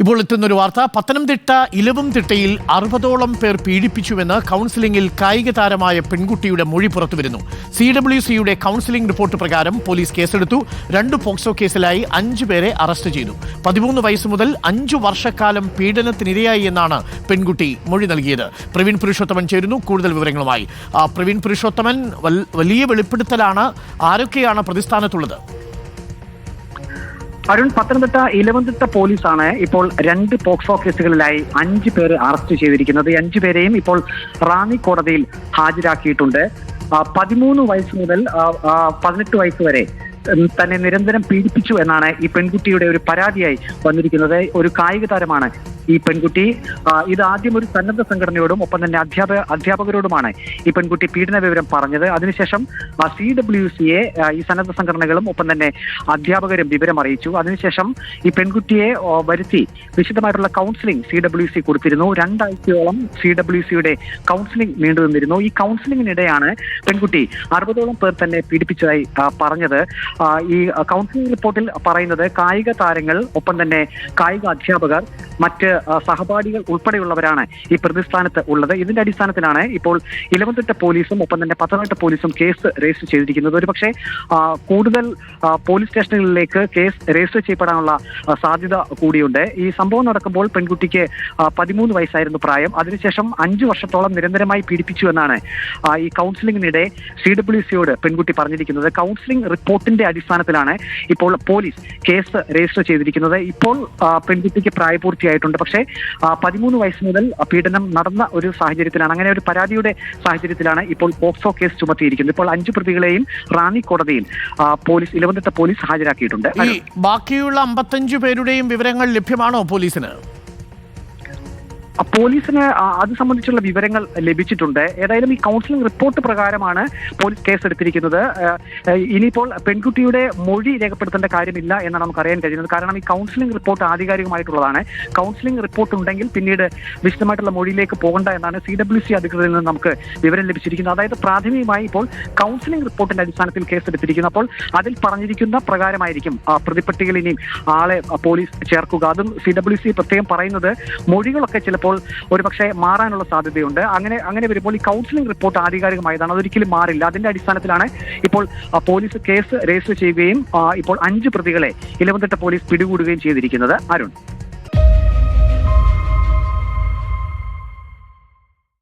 ഇപ്പോൾ എത്തുന്നൊരു വാർത്ത. പത്തനംതിട്ട ഇലവും തിട്ടയിൽ അറുപതോളം പേർ പീഡിപ്പിച്ചുവെന്ന് കൗൺസിലിംഗിൽ കായിക താരമായ പെൺകുട്ടിയുടെ മൊഴി പുറത്തുവരുന്നു. സി ഡബ്ല്യു സിയുടെ കൗൺസിലിംഗ് റിപ്പോർട്ട് പ്രകാരം പോലീസ് കേസെടുത്തു. രണ്ട് പോക്സോ കേസിലായി അഞ്ചു പേരെ അറസ്റ്റ് ചെയ്തു. പതിമൂന്ന് വയസ്സ് മുതൽ അഞ്ചു വർഷക്കാലം പീഡനത്തിനിരയായി എന്നാണ് പെൺകുട്ടി മൊഴി നൽകിയത്. പ്രവീൺ പുരുഷോത്തമൻ ചേരുന്നു കൂടുതൽ വിവരങ്ങളുമായി. പ്രവീൺ പുരുഷോത്തമൻ വലിയ വെളിപ്പെടുത്തലാണ് ആരൊക്കെയാണ് പ്രതിസ്ഥാനത്തുള്ളത്? അരുൺ പത്തനംതിട്ട ഇലവന്തിട്ട പോലീസാണ് ഇപ്പോൾ രണ്ട് പോക്സോ കേസുകളിലായി അഞ്ച് പേര് അറസ്റ്റ് ചെയ്തിരിക്കുന്നത്. അഞ്ചു പേരെയും ഇപ്പോൾ റാന്നി കോടതിയിൽ ഹാജരാക്കിയിട്ടുണ്ട്. പതിമൂന്ന് വയസ്സ് മുതൽ പതിനെട്ട് വയസ്സ് വരെ തന്നെ നിരന്തരം പീഡിപ്പിച്ചു എന്നാണ് ഈ പെൺകുട്ടിയുടെ ഒരു പരാതിയായി വന്നിരിക്കുന്നത്. ഒരു കായിക താരമാണ് ഈ പെൺകുട്ടി. ഇത് ആദ്യം ഒരു സന്നദ്ധ സംഘടനയോടും ഒപ്പം തന്നെ അധ്യാപക അധ്യാപകരോടുമാണ് ഈ പെൺകുട്ടി പീഡന വിവരം പറഞ്ഞത്. അതിനുശേഷം സി ഡബ്ല്യു സിയെ ഈ സന്നദ്ധ സംഘടനകളും ഒപ്പം തന്നെ അധ്യാപകരും വിവരം അറിയിച്ചു. അതിനുശേഷം ഈ പെൺകുട്ടിയെ വരുത്തി വിശദമായിട്ടുള്ള കൗൺസിലിംഗ് സി ഡബ്ല്യു സി കൊടുത്തിരുന്നു. രണ്ടാഴ്ചയോളം സി ഡബ്ല്യു സിയുടെ കൗൺസിലിംഗ് നീണ്ടു നിന്നിരുന്നു. ഈ കൗൺസിലിംഗിനിടെയാണ് പെൺകുട്ടി അറുപതോളം പേർ തന്നെ പീഡിപ്പിച്ചതായി പറഞ്ഞത്. ഈ കൗൺസിലിംഗ് റിപ്പോർട്ടിൽ പറയുന്നത് കായിക താരങ്ങൾ ഒപ്പം തന്നെ കായിക അധ്യാപകർ മറ്റ് സഹപാഠികൾ ഉൾപ്പെടെയുള്ളവരാണ് ഈ പ്രതിസ്ഥാനത്ത് ഉള്ളത്. ഇതിന്റെ അടിസ്ഥാനത്തിലാണ് ഇപ്പോൾ ഇലവന്തിട്ട പോലീസും ഒപ്പം തന്നെ പത്തനംതിട്ട പോലീസും കേസ് രജിസ്റ്റർ ചെയ്തിരിക്കുന്നത്. ഒരുപക്ഷെ കൂടുതൽ പോലീസ് സ്റ്റേഷനുകളിലേക്ക് കേസ് രജിസ്റ്റർ ചെയ്യപ്പെടാനുള്ള സാധ്യത കൂടിയുണ്ട്. ഈ സംഭവം നടക്കുമ്പോൾ പെൺകുട്ടിക്ക് പതിമൂന്ന് വയസ്സായിരുന്നു പ്രായം. അതിനുശേഷം അഞ്ചു വർഷത്തോളം നിരന്തരമായി പീഡിപ്പിച്ചു എന്നാണ് ഈ കൗൺസിലിംഗിനിടെ സി ഡബ്ല്യു സിയോട് പെൺകുട്ടി പറഞ്ഞിരിക്കുന്നത്. കൗൺസിലിംഗ് റിപ്പോർട്ടിന്റെ അടിസ്ഥാനത്തിലാണ് ഇപ്പോൾ പോലീസ് കേസ് രജിസ്റ്റർ ചെയ്തിരിക്കുന്നത്. ഇപ്പോൾ പെൺകുട്ടിക്ക് പ്രായപൂർത്തിയായിട്ടുണ്ട്. പക്ഷേ പതിമൂന്ന് വയസ്സ് മുതൽ പീഡനം നടന്ന ഒരു സാഹചര്യത്തിലാണ്. അങ്ങനെ ഒരു പരാതിയുടെ സാഹചര്യത്തിലാണ് ഇപ്പോൾ പോക്സോ കേസ് ചുമത്തിയിരിക്കുന്നത്. ഇപ്പോൾ അഞ്ചു പ്രതികളെയും റാണി കോടതിയിൽ പോലീസ് ഇലവന്തിട്ട പോലീസ് ഹാജരാക്കിയിട്ടുണ്ട്. ബാക്കിയുള്ള അമ്പത്തഞ്ചു പേരുടെയും വിവരങ്ങൾ ലഭ്യമാണോ പോലീസിന്? പോലീസിന് അത് സംബന്ധിച്ചുള്ള വിവരങ്ങൾ ലഭിച്ചിട്ടുണ്ട്. ഏതായാലും ഈ കൗൺസിലിംഗ് റിപ്പോർട്ട് പ്രകാരമാണ് പോലീസ് കേസ് എടുത്തിരിക്കുന്നത് ഇനിയിപ്പോൾ പെൺകുട്ടിയുടെ മൊഴി രേഖപ്പെടുത്തേണ്ട കാര്യമില്ല എന്നാണ് നമുക്ക് അറിയാൻ കഴിയുന്നത്. കാരണം ഈ കൗൺസിലിംഗ് റിപ്പോർട്ട് ആധികാരികമായിട്ടുള്ളതാണ്. കൗൺസിലിംഗ് റിപ്പോർട്ട് ഉണ്ടെങ്കിൽ പിന്നീട് വിശദമായിട്ടുള്ള മൊഴിയിലേക്ക് പോകണ്ട എന്നാണ് സി ഡബ്ല്യു സി അധികൃതരിൽ നിന്ന് നമുക്ക് വിവരം ലഭിച്ചിരിക്കുന്നത്. അതായത് പ്രാഥമികമായി ഇപ്പോൾ കൗൺസിലിംഗ് റിപ്പോർട്ടിന്റെ അടിസ്ഥാനത്തിൽ കേസ് എടുത്തിരിക്കുന്നു അപ്പോൾ അതിൽ പറഞ്ഞിരിക്കുന്ന പ്രകാരമായിരിക്കും പ്രതിപ്പെട്ടികൾ ഇനിയും ആളെ പോലീസ് ചേർക്കുക. അതും സി ഡബ്ല്യു സി പ്രത്യേകം പറയുന്നത് മൊഴികളൊക്കെ ചിലപ്പോൾ ഒരുപക്ഷെ മാറാനുള്ള സാധ്യതയുണ്ട്. അങ്ങനെ അങ്ങനെ വരുമ്പോൾ ഈ കൗൺസിലിംഗ് റിപ്പോർട്ട് ആധികാരികമായതാണ്. അതൊരിക്കലും മാറില്ല. അതിന്റെ അടിസ്ഥാനത്തിലാണ് ഇപ്പോൾ പോലീസ് കേസ് രജിസ്റ്റർ ചെയ്യുകയും ഇപ്പോൾ അഞ്ച് പ്രതികളെ ഇലവന്തിട്ട പോലീസ് പിടികൂടുകയും ചെയ്തിരിക്കുന്നത്. അരുൺ.